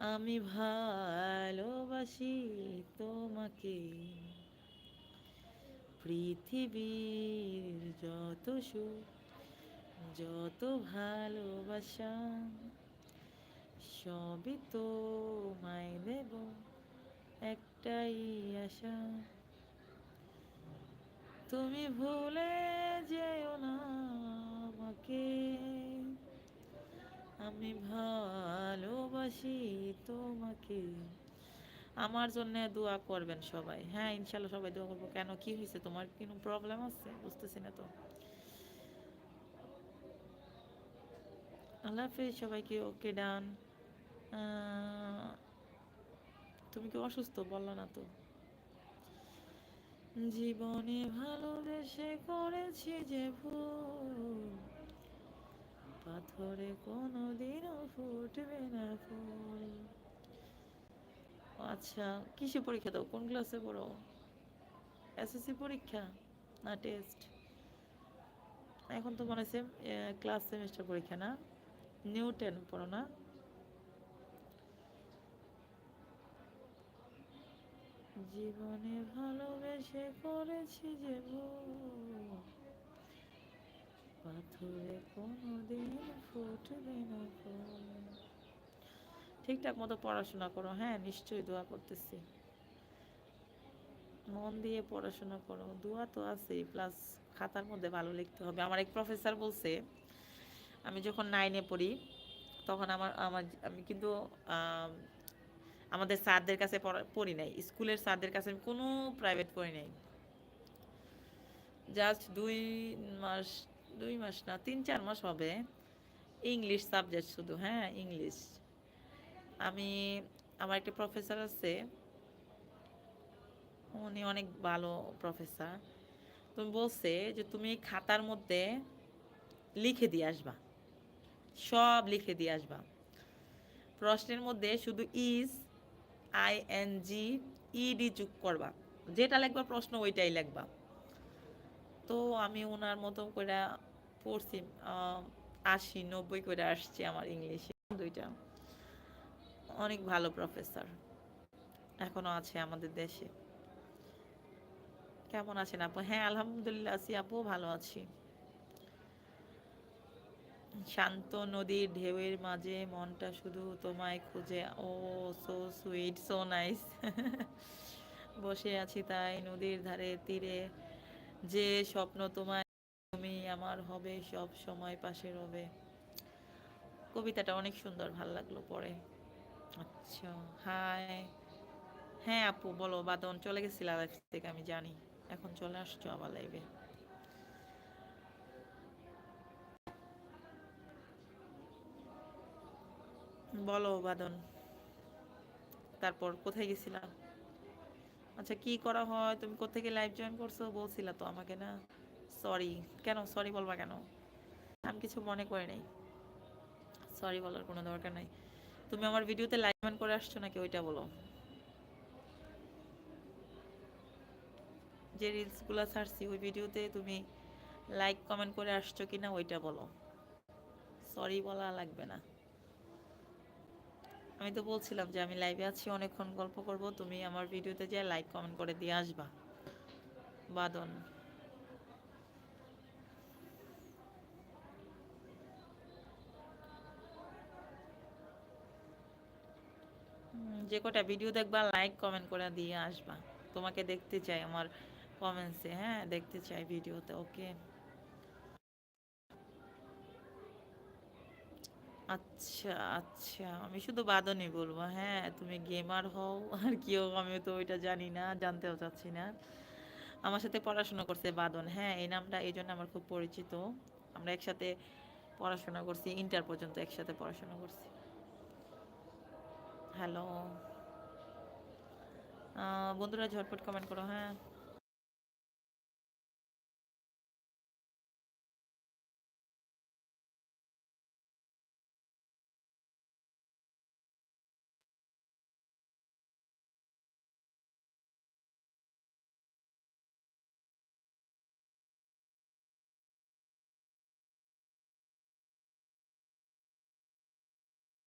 আমি ভালোবাসি তোমাকে। পৃথিবীর যত সুখ, যত ভালোবাসা, সবই তো মায় দেব একটাই আশা। তুমি ভুলে যেও না আমাকে। আমি ভালোবাসি তোমাকে। আমার জন্য দোয়া করবেন সবাই। হ্যাঁ ইনশাল্লাহ সবাই দোয়া করব। কেন, কি হয়েছে? তোমার কোনো প্রবলেম আছে? বুঝতেছি না তো। আল্লাহ সবাইকে ওকে ডান। তুমি কি অসুস্থ? বলল না তো। জীবনে ভালোবেসে করেছি যে ভুল। পাথরে কোনো দিনও ফুটবে না ফুল। আচ্ছা কিসে পরীক্ষা দাও? কোন ক্লাসে পড়ো? এসএসসি পরীক্ষা না টেস্ট এখন তো মনে হচ্ছে ক্লাস সেমিস্টার পরীক্ষা না? নিউ টেন পড়ো না? জীবনে ভালোবেসে করেছি যে ভুল। পাথরে কোনোদিন ফুটবে না ঠিকঠাক মতো পড়াশোনা করো হ্যাঁ নিশ্চয়ই দোয়া করতেছি। মন দিয়ে পড়াশোনা করো, দোয়া তো আছেই প্লাস খাতার মধ্যে ভালো লিখতে হবে। আমার এক প্রফেসর বলছে, আমি যখন নাইনে পড়ি, তখন আমার আমার, আমি কিন্তু আমাদের স্যারদের কাছে পড়ি নাই। স্কুলের স্যারদের কাছে আমি কোনো প্রাইভেট পড়ি নাই। জাস্ট দুই মাস দুই মাস না, তিন, চার মাস হবে। ইংলিশ সাবজেক্ট শুধু হ্যাঁ ইংলিশ আমি, আমার একটা প্রফেসর আছে। উনি অনেক ভালো প্রফেসর তুমি বলছে যে, তুমি খাতার মধ্যে লিখে দিয়ে আসবা। সব লিখে দিয়ে আসবা। প্রশ্নের মধ্যে শুধু is I N G ED যোগ করবা। যেটা লিখবা প্রশ্ন ওইটাই লিখবা। তো আমি ওনার মতো করে পড়ছি আশি, নব্বই করে আসছে আমার ইংলিশে, দুইটা। অনেক ভালো প্রফেসর, এখনও আছে আমাদের দেশে। কেমন আছেন আপু? হ্যাঁ আলহামদুলিল্লাহ আছি আপু, ভালো আছি। শান্ত নদীর ঢেউয়ের মাঝে মনটা শুধু তোমায় খুঁজে। ও সো সুইট সো নাইস বসে আছি তাই নদীর ধারে তীরে। যে স্বপ্ন তোমায়, তুমি আমার হবে, সব সময় পাশে রবে। কবিতাটা অনেক সুন্দর, ভালো লাগল পরে আচ্ছা হাই। হ্যাঁ আপু, বলো, বাদন, চলে গেছিলাম থেকে, আমি জানি। এখন চলে আসছো আবার লাইভে বলো, বাদন। তারপর কোথায় গেছিলাম আচ্ছা কি করা হয়? তুমি কোথেকে লাইভ জয়েন করছ? বলছিলা তো আমাকে না। সরি কেন? সরি বলবা কেন? আমি কিছু মনে করি নাই। সরি বলার কোনো দরকার নাই। তুমি আমার ভিডিওতে লাইভ জয়েন করে আসছো নাকি ওইটা বলো? যে রিলসগুলো ছাড়ছি, ওই ভিডিওতে তুমি লাইক কমেন্ট করে আসছো কিনা ওইটা বলো। সরি বলা লাগবে না। আমি তো বলছিলাম যে আমি লাইভে আছি, অনেকক্ষণ গল্প করব। তুমি আমার ভিডিওতে যে লাইক কমেন্ট করে দিয়ে আসবা। বাদন। যে কটা ভিডিও দেখবা লাইক কমেন্ট করে দিয়ে আসবা। তোমাকে দেখতে চাই আমার কমেন্টসে হ্যাঁ দেখতে চাই ভিডিওতে ওকে আচ্ছা আচ্ছা। আমি শুধু বাদনই বলব হ্যাঁ তুমি গেমার হও, আর কি হোক আমি তো ওইটা জানি না, জানতেও চাচ্ছি না। আমার সাথে পড়াশোনা করছে বাদন হ্যাঁ এই নামটা, এই জন্য আমার খুব পরিচিত। আমরা একসাথে পড়াশোনা করছি, ইন্টার পর্যন্ত একসাথে পড়াশোনা করছি। হ্যালো বন্ধুরা ঝটপট কমেন্ট করো হ্যাঁ।